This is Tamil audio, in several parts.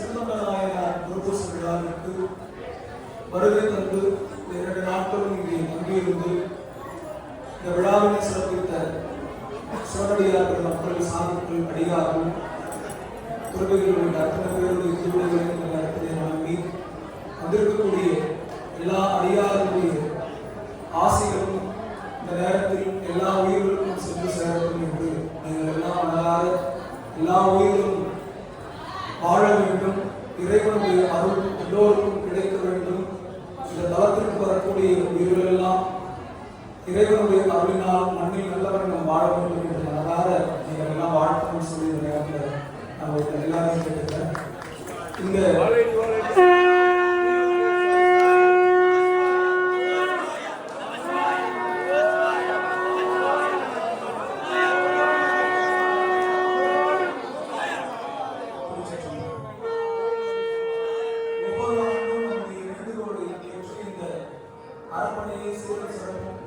சிறந்தவராய குருபூச விழாவிற்கு வருகை தந்து இரண்டு நாட்களும் இங்கே தங்கியிருந்து இந்த விழாவினை சிறப்பித்த சிவனடியார்கள் மக்கள் சாதிகள் அடியார்கள் துறவிகளுடைய அத்தனை பேருடைய திருவிழைகளை இந்த நேரத்திலே வழங்கி வந்திருக்கக்கூடிய எல்லா அடியார்களுடைய ஆசைகளும் இந்த நேரத்தில் எல்லா உயிர்களுக்கும் சென்று சேரட்டும் என்று நீங்கள் எல்லாம் எல்லா உயிர்களும் இறைவனுடைய அருள் எல்லோருக்கும் கிடைக்க வேண்டும். இந்த தளத்திற்கு வரக்கூடிய உயிர்கள் எல்லாம் இறைவனுடைய அருளினால் மண்ணில் நல்லவர்கள் வாழ வேண்டும் என்று அழகாக நீங்கள் எல்லாம் வாழ்க்கணும்னு சொல்லி இந்த நேரத்தில் நான் உங்களை எல்லாரையும் கேட்டுக்கிறேன். இந்த அரண்மனையை சீர சிறப்பும்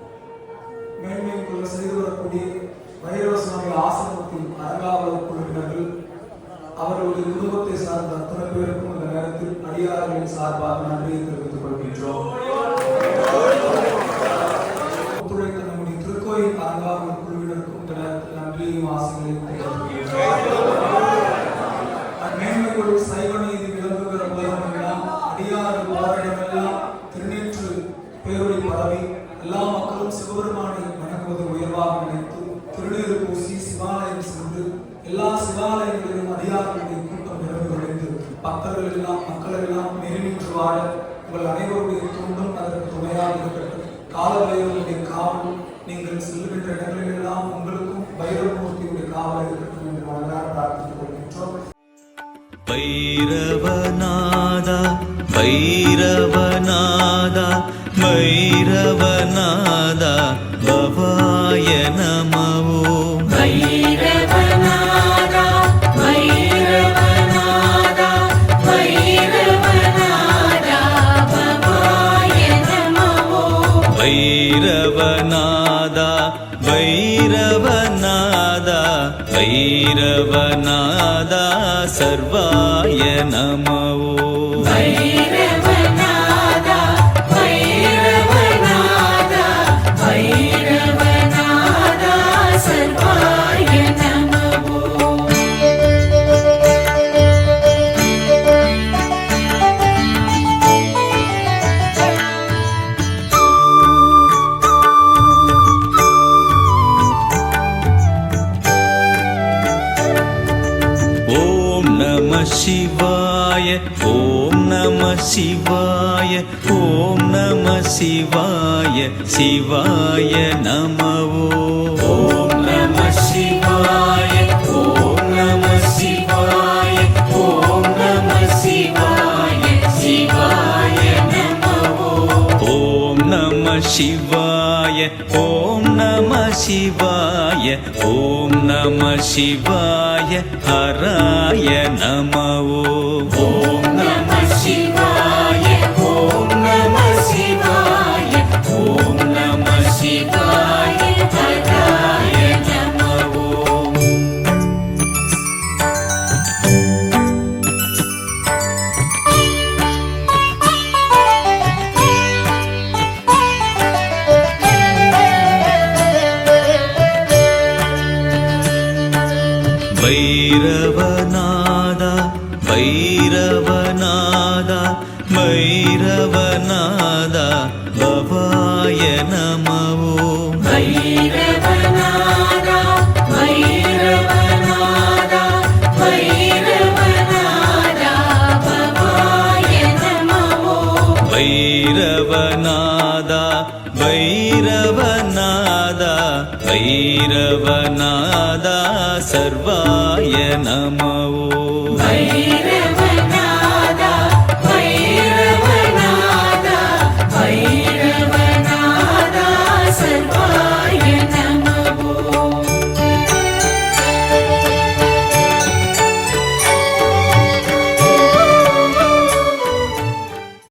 செய்து வரக்கூடிய வைரவ சுவாமி ஆசிரமத்தின் குழுவினர்கள் அவர்களுடைய குடும்பத்தை சார்ந்த அத்தனை பேருக்கும் இந்த நேரத்தில் அடியார்களின் சார்பாக நன்றியை தெரிவித்துக் கொள்கின்றோம். ஒத்துழைத்த நம்முடைய திருக்கோயில் அறங்காவலர் குழுவினருக்கும் இந்த நேரத்தில் ஆசைகளையும் தெரிவித்துக் சைவ மக்களெல்லாம் நிறைவேற்று வாழ உங்கள் அனைவருடைய துன்பம் அதற்கு துணையாக இருக்கிறது. காலபைரவனுடைய காவல் நீங்கள் செல்லுகின்ற இடங்களிலெல்லாம் உங்களுக்கும் பைரவமூர்த்தியுடைய காவல் இருக்கட்டும் என்று மனதார பிரார்த்தித்துக் கொள்கின்றோம். பைரவநாதா பைரவநாதா பைரவநாதா பவாய நமவோ பைரவ வைரவநாதா வைரவநாதா சர்வாய நமோ. சிவாய ஓம் நம சிவாய ஓம் நம சிவாய சிவாய நமவோ. ஓம் நம சிவாய ஓம் நம சிவாய ஓம் நம சிவாய சிவாய நமவோ. ஓம் நம சிவாய. சிவாய ஓம் நம சிவாய ஓம் நம சிவாய ஹராய நமோ ஓம் நம சிவாய. பைரவநாதா பைரவநாதா பைரவநாதா பவாய நமவோ. பைரவநாதா பைரவநாதா பைரவநாதா பவாய நமவோ. பைரவநாதா பைரவ भैरवनादा सर्वाय नमो भैरवनादा